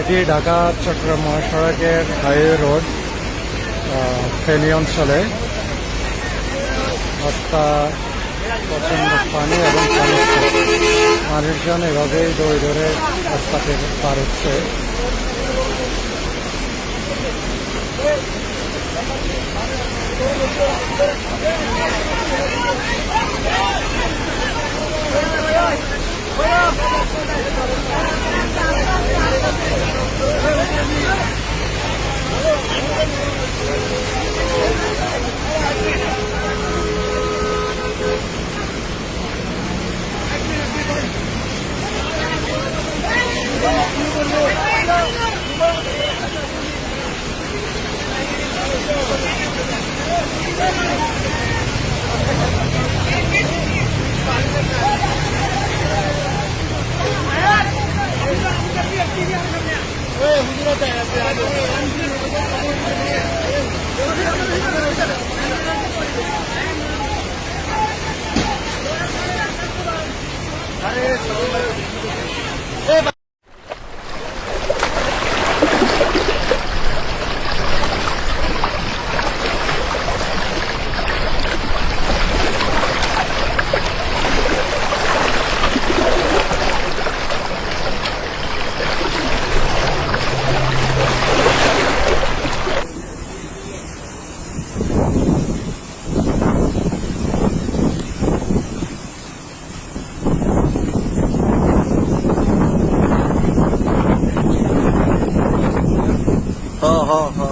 এটি ঢাকা চট্টগ্রাম মহাসড়কের highway road. Feni অঞ্চলে। রাস্তা প্রচণ্ড পানি এবং পানির মানুষজন এভাবেই দৌড়ে ধরে রাস্তাতে পার হচ্ছে। হ্যাঁ হ্যাঁ হ্যাঁ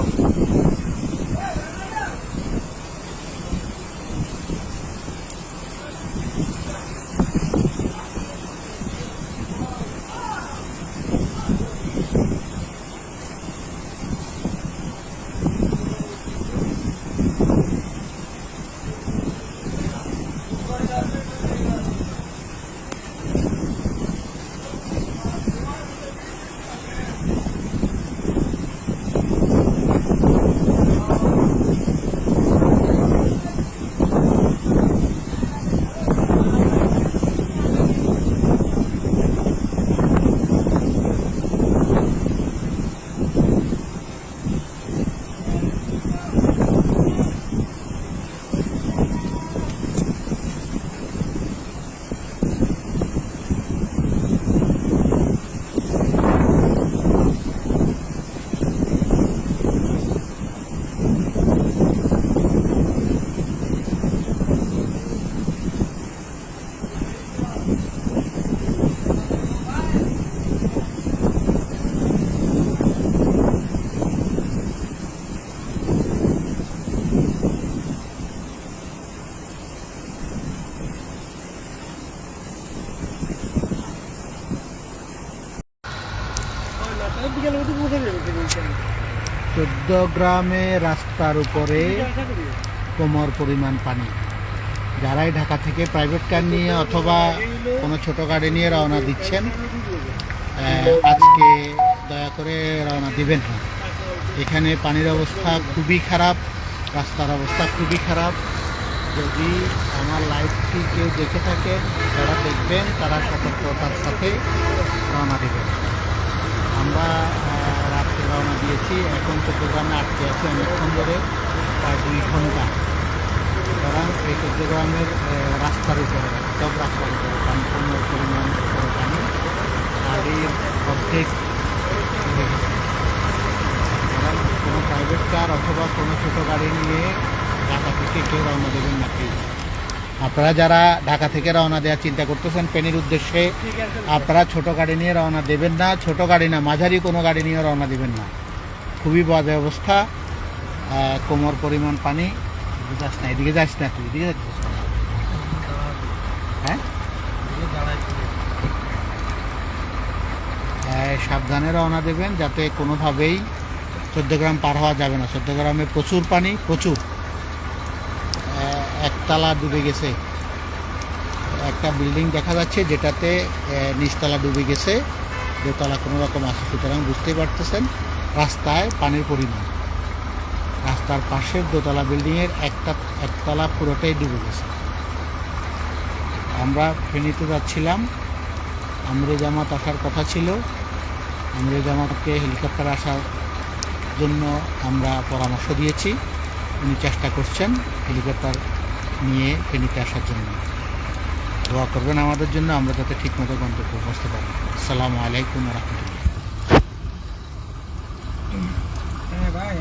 চোদ্দ গ্রামে রাস্তার উপরে কোমর পরিমাণ পানি। যারাই ঢাকা থেকে প্রাইভেট কার নিয়ে অথবা কোনো ছোট গাড়ি নিয়ে রওনা দিচ্ছেন আজকে দয়া করে রওনা দিবেন না। এখানে পানির অবস্থা খুবই খারাপ, রাস্তার অবস্থা খুবই খারাপ। যদি আমার লাইফটি কেউ দেখে থাকেন যারা দেখবেন, তারা সতর্কতার সাথে রওনা দেবেন। আমরা রওনা দিয়েছি। এখন চট্টগ্রামে আটকে আছি অনেকক্ষণ ধরে, প্রায় দুই ঘণ্টা। সুতরাং এই চট্টগ্রামের রাস্তার উপরে সব রাস্তার উপরে পানি পূর্ণ পরিমাণ উপরে পানি এর অর্ধেক কোনো প্রাইভেট কার অথবা কোনো ছোটো গাড়ি নিয়ে ঢাকা থেকে কেউ রওনা দেবেন না আপনারা যারা ঢাকা থেকে রওনা দেওয়ার চিন্তা করতেছেন পেনির উদ্দেশ্যে আপনারা ছোট গাড়ি নিয়ে রওনা দেবেন না ছোট গাড়ি না মাঝারি কোনো গাড়ি নিয়ে রওনা দেবেন না। খুবই বাজে অবস্থা কোমর পরিমাণ পানি যাস না এদিকে যাস না তুই এদিকে যাচ্ছিস হ্যাঁ সাবধানে রওনা দেবেন যাতে কোনোভাবেই চোদ্দ গ্রাম পার হওয়া যাবে না। চোদ্দ গ্রামে প্রচুর পানি প্রচুর। একতলা ডুবে গেছে। একটা বিল্ডিং দেখা যাচ্ছে যেটাতে নিচতলা ডুবে গেছে। দোতলা কোনো রকম আছে, সুতরাং বুঝতেই পারতেছেন, রাস্তায় পানির পরিমাণ। রাস্তার পাশের দোতলা বিল্ডিংয়ের একটা, একতলা পুরোটাই ডুবে গেছে। আমরা ফেনীতে যাচ্ছিলাম। আমরে জামাত আসার কথা ছিল। আমরে জামাতকে হেলিকপ্টার আসার জন্য আমরা পরামর্শ দিয়েছি। উনি চেষ্টা করছেন হেলিকপ্টার নিয়ে ফেনীতে আসার জন্য। দোয়া করবেন আমাদের জন্য, আমরা যাতে ঠিকমতো গন্তব্য পৌঁছতে পারি। সালাম আলাইকুম রহমতুল্লাহ। হ্যাঁ ভাই।